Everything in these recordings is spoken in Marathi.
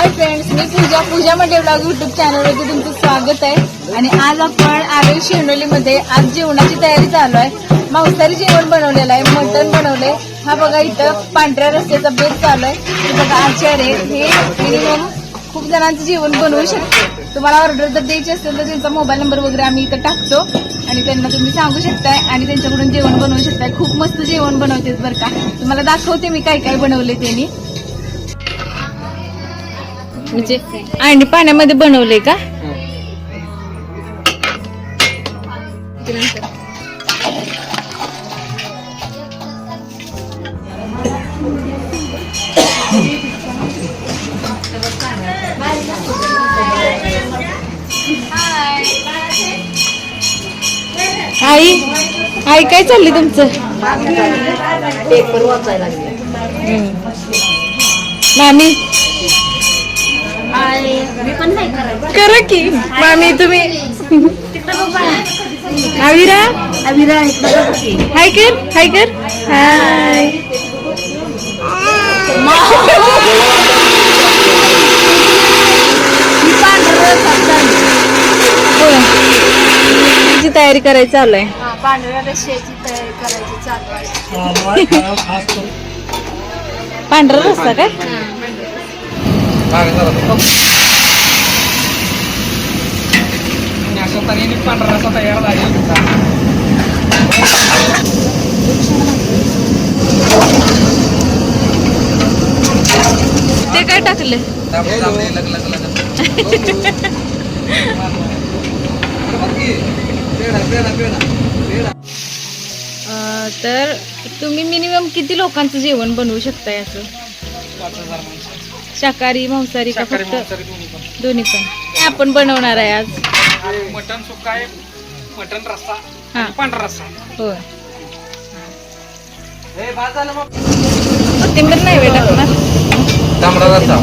हाय फ्रेंड्स मी पूजा. पूजा मध्ये ब्लॉग युट्यूब चॅनलवरती तुमचं स्वागत आहे. आणि आज आपण आलोय शेंडोलीमध्ये आज जेवणाची तयारी चालू आहे. मांसाहारी जेवण बनवलेलं आहे मटण बनवले हा बघा इथं पांढऱ्या रस्त्याचा बेत चालू आहे. हे बघा आचार्य हे मिनिमम खूप जणांचं जेवण बनवू शकते. तुम्हाला ऑर्डर जर द्यायची असेल तर त्यांचा मोबाईल नंबर वगैरे आम्ही इथं टाकतो. आणि त्यांना तुम्ही सांगू शकताय आणि त्यांच्याकडून जेवण बनवू शकताय. खूप मस्त जेवण बनवते बरं का. तुम्हाला दाखवते मी काय काय बनवले त्यांनी. म्हणजे आणि पाण्यामध्ये बनवले का? आई आई काय चाललंय तुमचं? पेपर वाचायला मामी? करा की. मामी तुम्ही अविरा? की हाय कर हाय कर. हाय. तयारी करायची चालू आहे. पांढऱ्या तयारी करायची चालू आहे. पांढरा रस्ता काय? अशा तऱ्हेने पांढरा रस्सा तयार झाला ते काय टाकले? तर तुम्ही मिनिमम किती लोकांचं जेवण बनवू शकताय असं? शाकाहारी मांसाहारी का शाकाहारी फक्त मांसाहारी दोन्ही पण. दोन्ही पण. काय आपण बनवणार आहे आज. मटन सुक्का आहे मटन रस्सा हा. आणि पांढरा रस्सा. होय. कोथिंबीर नाही वेळ टाकणार तांबडा रस्सा.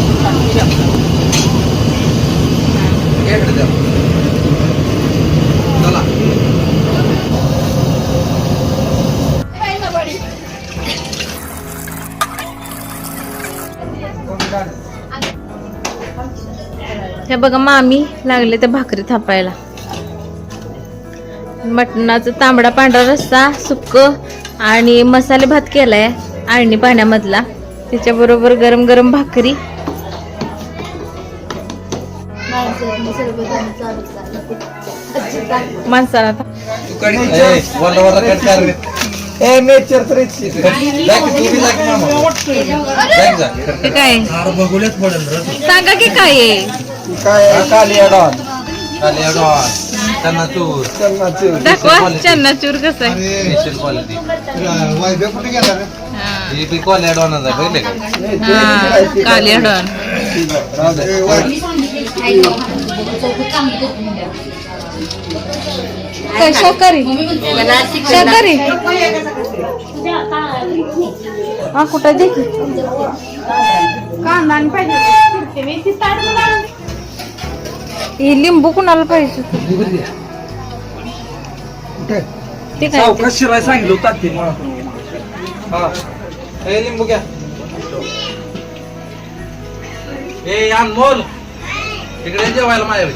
हे बघा मामी लागले ते भाकरी थापायला. मटणाचा तांबडा पांढरा रस्सा सुक्क आणि मसाले भात केलाय आळणी पाण्यामधला. त्याच्याबरोबर गरम गरम भाकरी. माणसाला काय? सांगा की काय आहे? काय काली अडॉन काली अडॉन चन्नाचूर. दाखवा चन्नाचूर कसं आहे? स्पेशल क्वालिटी हा. हे बी क्वाली अडॉनच आहे बघितले का? हा, काली काय शाकाहारी? शाकाहारी? हा कुठं दे की. हे लिंबू कुणाला पाहिजे? ते काय ते? शिराय सांगितलं ते हा. लिंबू घ्या. ए अनमोल. इकडे जेवायला माझ्या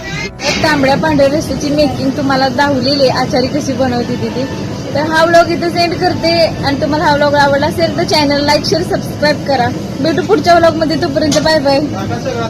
तांबड्या पांढऱ्या रस्त्याची मेकिंग तुम्हाला दाखवलेली आहे. आचारी कशी बनवते तिथे तर हा व्लॉग इथं सेंड करते आणि तुम्हाला हा व्लॉग आवडला असेल तर चॅनल लाईक शेअर सबस्क्राईब करा. भेटू पुढच्या व्लॉगमध्ये. तोपर्यंत बाय बाय